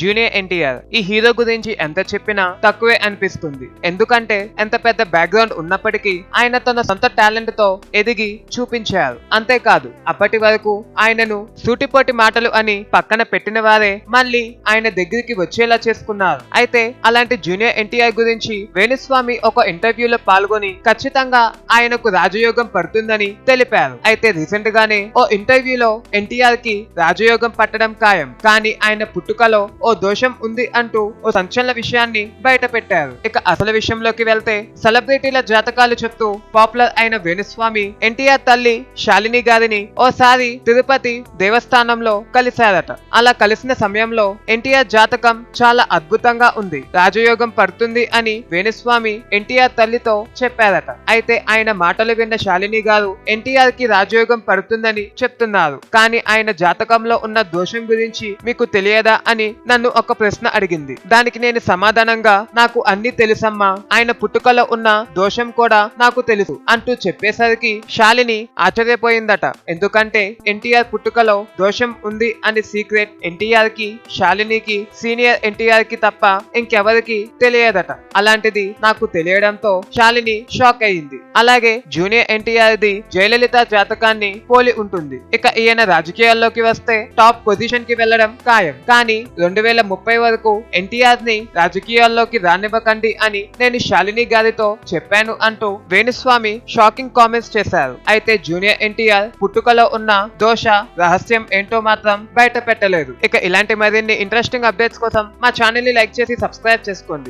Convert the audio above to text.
Junior NTR ఈ hero గురించి ఎంత చెప్పినా తక్కువే అనిపిస్తుంది. ఎందుకంటే ఎంత పెద్ద బ్యాక్గ్రౌండ్ ఉన్నప్పటికీ ఆయన తన సొంత టాలెంట్తో ఎదిగి చూపించారు. అంతేకాదు అప్పటి వరకు ఆయనను సూటిపోటి మాటలు అని పక్కన పెట్టిన వారే మళ్ళీ ఆయన దగ్గరికి వచ్చేలా చేసుకున్నారు. అయితే అలాంటి జూనియర్ ఎన్టీఆర్ గురించి వేణుస్వామి ఒక ఇంటర్వ్యూలో పాల్గొని ఖచ్చితంగా ఆయనకు రాజయోగం పడుతుందని తెలిపారు. అయితే రీసెంట్ గానే ఓ ఇంటర్వ్యూలో ఎన్టీఆర్కి రాజయోగం పట్టడం ఖాయం. కానీ ఆయన పుట్టుకలో ఓ ఓ దోషం ఉంది అంటూ ఓ సంచలన విషయాన్ని బయట పెట్టారు ఇక అసలు విషయంలోకి వెళ్తే సెలబ్రిటీల జాతకాలు చెప్తూ పాపులర్ అయిన వేణుస్వామి ఎన్టీఆర్ తల్లి శాలిని గారిని ఓసారి తిరుపతి దేవస్థానంలో కలిశారట. అలా కలిసిన సమయంలో ఎన్టీఆర్ జాతకం చాలా అద్భుతంగా ఉంది. రాజయోగం పడుతుంది అని వేణుస్వామి ఎన్టీఆర్ తల్లితో చెప్పారట. అయితే ఆయన మాటలు విన్న శాలిని గారు ఎన్టీఆర్కి రాజయోగం పడుతుందని చెప్తున్నారు. కానీ ఆయన జాతకంలో ఉన్న దోషం గురించి మీకు తెలియదా అని నన్ను ఒక ప్రశ్న అడిగింది. దానికి నేను సమాధానంగా నాకు అన్ని తెలుసమ్మా. ఆయన పుట్టుకలో ఉన్న దోషం కూడా నాకు తెలుసు అంటూ చెప్పేసరికి శాలిని ఆశ్చర్యపోయిందట. ఎందుకంటే ఎన్టీఆర్ పుట్టుకలో దోషం ఉంది అని సీక్రెట్ ఎన్టీఆర్కి శాలినికి సీనియర్ ఎన్టీఆర్కి తప్ప ఇంకెవరికి తెలియదట. అలాంటిది నాకు తెలియడంతో శాలిని షాక్ అయింది. అలాగే జూనియర్ ఎన్టీఆర్ ది జయలలిత జాతకాన్ని పోలి ఉంటుంది. ఇక ఈయన రాజకీయాల్లోకి వస్తే టాప్ పొజిషన్కి వెళ్ళడం ఖాయం. కానీ రెండు రెండు వేల ముప్పై వరకు ఎన్టీఆర్ని రాజకీయాల్లోకి రానివ్వకండి అని నేను శాలిని గారితో చెప్పాను అంటూ వేణుస్వామి షాకింగ్ కామెంట్స్ చేశారు. అయితే జూనియర్ ఎన్టీఆర్ పుట్టుకలో ఉన్న దోష రహస్యం ఏంటో మాత్రం బయట పెట్టలేదు ఇక ఇలాంటి మరిన్ని ఇంట్రెస్టింగ్ అప్డేట్స్ కోసం మా ఛానల్ని లైక్ చేసి సబ్స్క్రైబ్ చేసుకోండి.